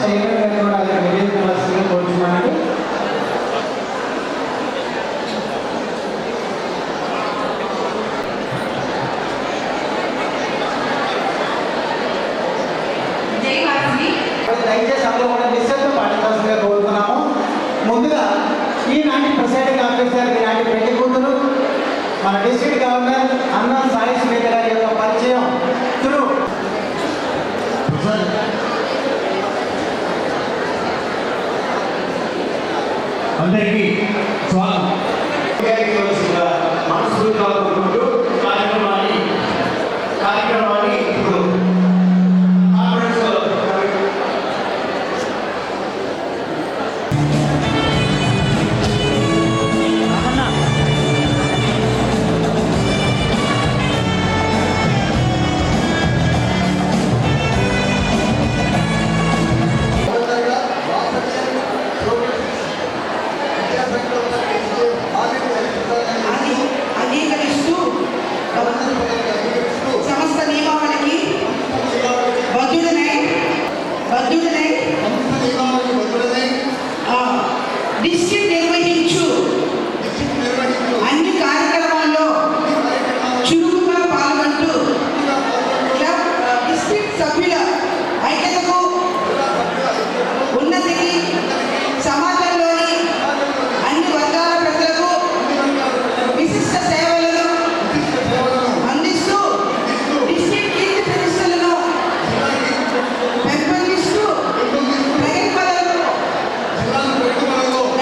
శేఖర్ కూడా అక్కడ నివేదించవలసిందిగా కోరుతున్నానండి దయచేసి అందరూ కూడా నిశ్శబ్దం పాటించాల్సిందిగా కోరుతున్నాము. ముందుగా ఈనాటి ప్రెసైడింగ్ ఆఫీసర్ ఈనాటి పెళ్ళి కూతురు మన డిస్ట్రిక్ట్ గవర్నర్ అన్న సాయి సునీత గారి Father,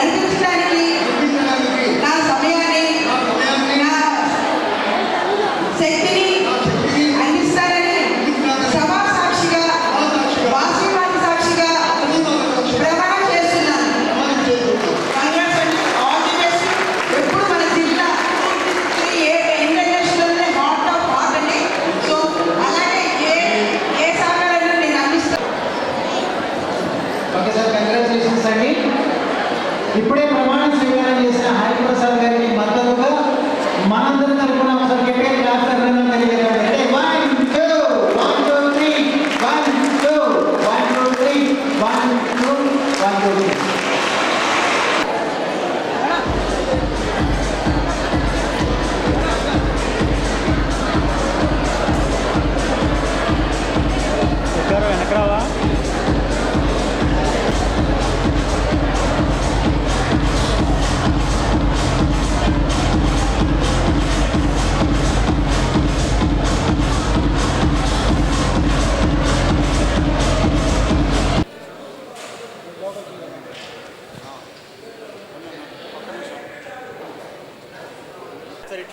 thank understand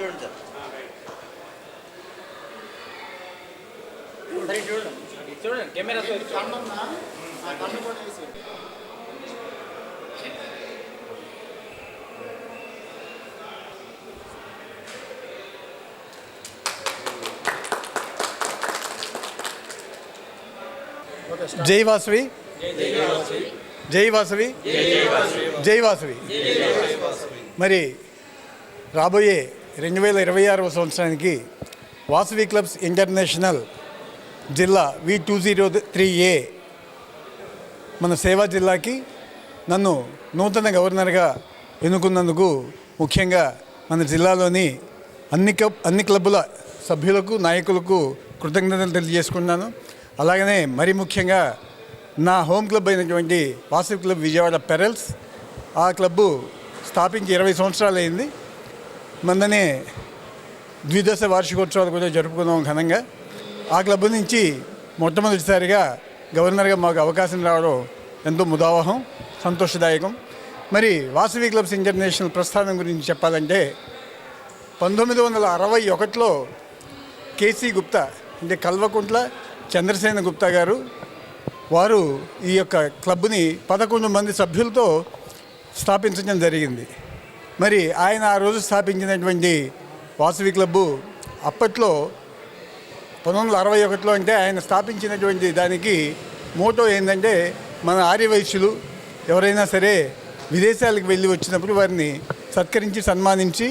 చూడండి సార్ చూడండి జై వాసవి. జై వాసవి. జై వాసవి. మరి రాబోయే రెండు వేల ఇరవై ఆరవ సంవత్సరానికి వాసవి క్లబ్స్ ఇంటర్నేషనల్ జిల్లా V two zero three A మన సేవా జిల్లాకి నన్ను నూతన గవర్నర్గా ఎన్నుకున్నందుకు ముఖ్యంగా మన జిల్లాలోని అన్ని క్లబ్ అన్ని క్లబ్బుల సభ్యులకు నాయకులకు కృతజ్ఞతలు తెలియజేసుకున్నాను అలాగనే మరి ముఖ్యంగా నా హోమ్ క్లబ్ అయినటువంటి వాసవి క్లబ్ విజయవాడ పెరల్స్ ఆ క్లబ్బు స్థాపించి ఇరవై సంవత్సరాలు అయింది మందని ద్విదశ వార్షికోత్సవాలు కూడా జరుపుకున్నాం ఘనంగా. ఆ క్లబ్ నుంచి మొట్టమొదటిసారిగా గవర్నర్గా మాకు అవకాశం రావడం ఎంతో ముదావహం సంతోషదాయకం. మరి వాసవి క్లబ్స్ ఇంటర్నేషనల్ ప్రస్థానం గురించి చెప్పాలంటే పంతొమ్మిది వందల అరవై ఒకటిలో కేసీ గుప్తా అంటే కల్వకుంట్ల చంద్రసేన గుప్తా గారు వారు ఈ యొక్క క్లబ్ని పదకొండు మంది సభ్యులతో స్థాపించడం జరిగింది. మరి ఆయన ఆ రోజు స్థాపించినటువంటి వాసవి క్లబ్బు అప్పట్లో పంతొమ్మిది వందల అరవై ఒకటిలో అంటే ఆయన స్థాపించినటువంటి దానికి మోటో ఏంటంటే మన ఆర్యవైశ్యులు ఎవరైనా సరే విదేశాలకు వెళ్ళి వచ్చినప్పుడు వారిని సత్కరించి సన్మానించి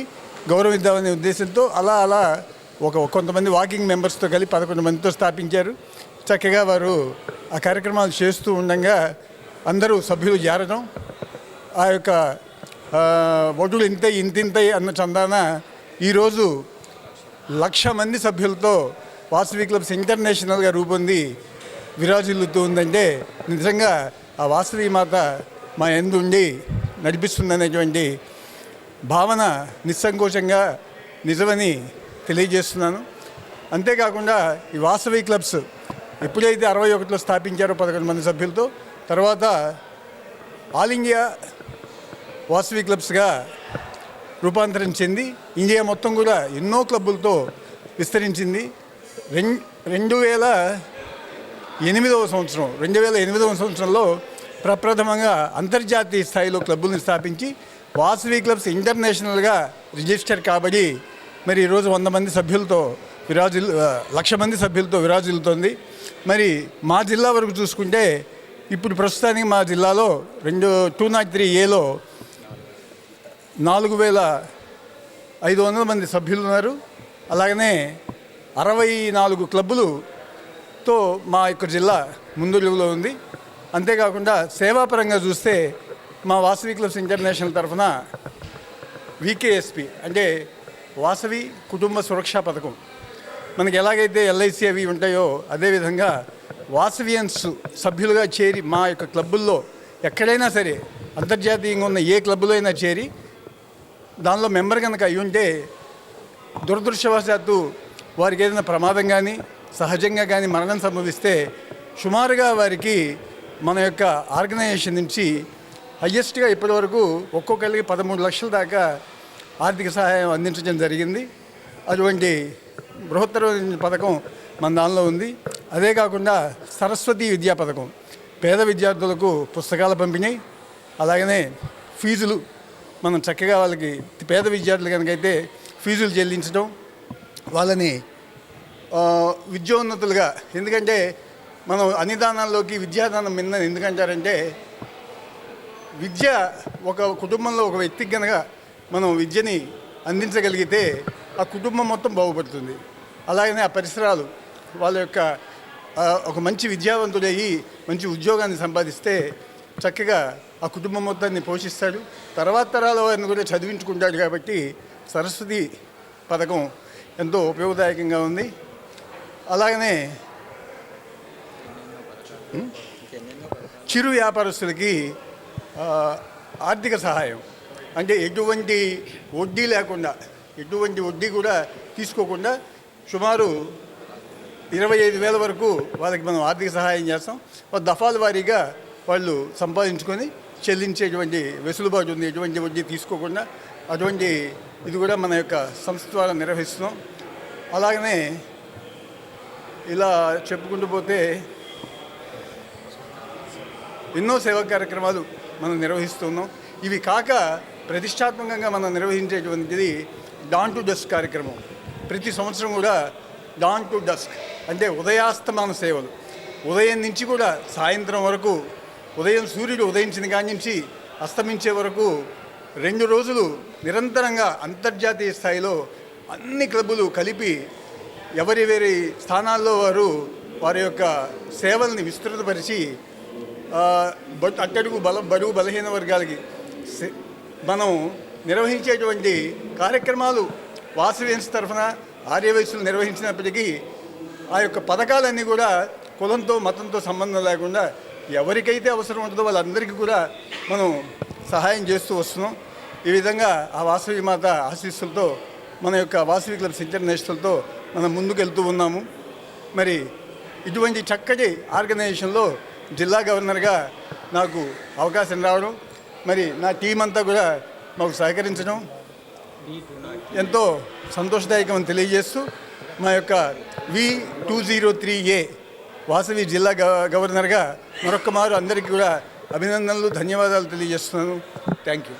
గౌరవిద్దామనే ఉద్దేశంతో అలా అలా ఒక కొంతమంది వాకింగ్ మెంబర్స్తో కలిపి పదకొండు మందితో స్థాపించారు. చక్కగా వారు ఆ కార్యక్రమాలు చేస్తూ ఉండగా అందరూ సభ్యులు చేరడం ఆ యొక్క ఆ, ఇంతే ఇంత అన్న చందాన ఈరోజు లక్ష మంది సభ్యులతో వాసవి క్లబ్స్ ఇంటర్నేషనల్గా రూపొంది విరాజిల్లుతూ ఉందంటే నిజంగా ఆ వాసవి మాత మా ఎందు ఉండి నడిపిస్తుందనేటువంటి భావన నిస్సంకోచంగా నిజమని తెలియజేస్తున్నాను. అంతేకాకుండా ఈ వాసవి క్లబ్స్ ఎప్పుడైతే అరవై ఒకటిలో స్థాపించారో పదకొండు మంది సభ్యులతో తర్వాత ఆల్ ఇండియా వాసవి క్లబ్స్గా రూపాంతరించింది. ఇండియా మొత్తం కూడా ఎన్నో క్లబ్బులతో విస్తరించింది. రెం రెండు వేల ఎనిమిదవ సంవత్సరం రెండు వేల ఎనిమిదవ సంవత్సరంలో ప్రప్రథమంగా అంతర్జాతీయ స్థాయిలో క్లబ్బుల్ని స్థాపించి వాసవి క్లబ్స్ ఇంటర్నేషనల్గా రిజిస్టర్ కాబడి మరి ఈరోజు వంద మంది సభ్యులతో విరాజిల్ లక్ష మంది సభ్యులతో విరాజిల్లుతోంది. మరి మా జిల్లా వరకు చూసుకుంటే ఇప్పుడు ప్రస్తుతానికి మా జిల్లాలో రెండు టూ నాట్ త్రీ ఏలో నాలుగు వేల ఐదు వందల మంది సభ్యులు ఉన్నారు. అలాగనే అరవై నాలుగు క్లబ్బులుతో మా యొక్క జిల్లా ముందులో ఉంది. అంతేకాకుండా సేవాపరంగా చూస్తే మా వాసవి క్లబ్స్ ఇంటర్నేషనల్ తరఫున వికేఎస్పి అంటే వాసవి కుటుంబ సురక్షా పథకం. మనకి ఎలాగైతే ఎల్ఐసి అవి ఉంటాయో అదేవిధంగా వాసవియన్స్ సభ్యులుగా చేరి మా యొక్క క్లబ్బుల్లో ఎక్కడైనా సరే అంతర్జాతీయంగా ఉన్న ఏ క్లబ్బులో అయినా చేరి దానిలో మెంబర్ కనుక అయి ఉంటే దురదృష్టవశాత్తు వారికి ఏదైనా ప్రమాదం కానీ సహజంగా కానీ మరణం సంభవిస్తే సుమారుగా వారికి మన యొక్క ఆర్గనైజేషన్ నుంచి హయ్యెస్ట్గా ఇప్పటివరకు ఒక్కొక్కరికి పదమూడు లక్షల దాకా ఆర్థిక సహాయం అందించడం జరిగింది. అటువంటి బృహత్తరమైన పథకం మన దానిలో ఉంది. అదే కాకుండా సరస్వతి విద్యా పథకం. పేద విద్యార్థులకు పుస్తకాల పంపిణీ అలాగనే ఫీజులు మనం చక్కగా వాళ్ళకి పేద విద్యార్థులు కనుకైతే ఫీజులు చెల్లించడం వాళ్ళని విద్యోన్నతులుగా ఎందుకంటే మనం అన్నిదానాల్లోకి విద్యాదానం మిన్న ఎందుకంటారంటే విద్య ఒక కుటుంబంలో ఒక వ్యక్తికి కనుక మనం విద్యని అందించగలిగితే ఆ కుటుంబం మొత్తం బాగుపడుతుంది. అలాగనే ఆ పరిసరాలు వాళ్ళ యొక్క ఒక మంచి విద్యావంతుడయ్యి మంచి ఉద్యోగాన్ని సంపాదిస్తే చక్కగా ఆ కుటుంబం మొత్తాన్ని పోషిస్తాడు. తర్వాత తరాల వారిని కూడా చదివించుకుంటాడు కాబట్టి సరస్వతి పథకం ఎంతో ఉపయోగదాయకంగా ఉంది. అలాగనే చిరు వ్యాపారస్తులకి ఆర్థిక సహాయం. అంటే ఎటువంటి వడ్డీ లేకుండా ఎటువంటి వడ్డీ కూడా తీసుకోకుండా సుమారు ఇరవై ఐదు వేల వరకు వాళ్ళకి మనం ఆర్థిక సహాయం చేస్తాం. ఒక దఫాల వారీగా వాళ్ళు సంపాదించుకొని చెల్లించేటువంటి వెసులుబాటు ఉంది ఎటువంటి వడ్డీ తీసుకోకుండా అటువంటి ఇది కూడా మన యొక్క సంస్థ ద్వారా నిర్వహిస్తున్నాం. అలాగనే ఇలా చెప్పుకుంటూ పోతే ఎన్నో సేవా కార్యక్రమాలు మనం నిర్వహిస్తున్నాం. ఇవి కాక ప్రతిష్టాత్మకంగా మనం నిర్వహించేటువంటిది డాన్ టు డస్క్ కార్యక్రమం. ప్రతి సంవత్సరం కూడా డాన్ టు డస్క్ అంటే ఉదయాస్తమాన సేవలు. ఉదయం నుంచి కూడా సాయంత్రం వరకు ఉదయం సూర్యుడు ఉదయించిన కాడి నుంచి అస్తమించే వరకు రెండు రోజులు నిరంతరంగా అంతర్జాతీయ స్థాయిలో అన్ని క్లబ్బులు కలిపి ఎవరి వేరి స్థానాల్లో వారు వారి యొక్క సేవల్ని విస్తృతపరిచి అట్టడుగు బల బరువు బలహీన వర్గాలకి మనం నిర్వహించేటువంటి కార్యక్రమాలు వాసవేన్స్ తరఫున ఆర్యవయస్సులు నిర్వహించినప్పటికీ ఆ యొక్క పథకాలన్నీ కూడా కులంతో మతంతో సంబంధం లేకుండా ఎవరికైతే అవసరం ఉంటుందో వాళ్ళందరికీ కూడా మనం సహాయం చేస్తూ వస్తున్నాం. ఈ విధంగా ఆ వాసవి మాత ఆశీస్సులతో మన యొక్క వాసవి క్లబ్స్ ఇంటర్నేషనల్తో మనం ముందుకు వెళ్తూ ఉన్నాము. మరి ఇటువంటి చక్కటి ఆర్గనైజేషన్లో జిల్లా గవర్నర్గా నాకు అవకాశం రావడం మరి నా టీం అంతా కూడా మాకు సహకరించడం ఎంతో సంతోషదాయకం తెలియజేస్తూ మా యొక్క V two zero three A Vasavi జిల్లా గవర్నర్గా మరొక్క మారు అందరికీ కూడా అభినందనలు ధన్యవాదాలు తెలియజేస్తున్నాను. Thank you.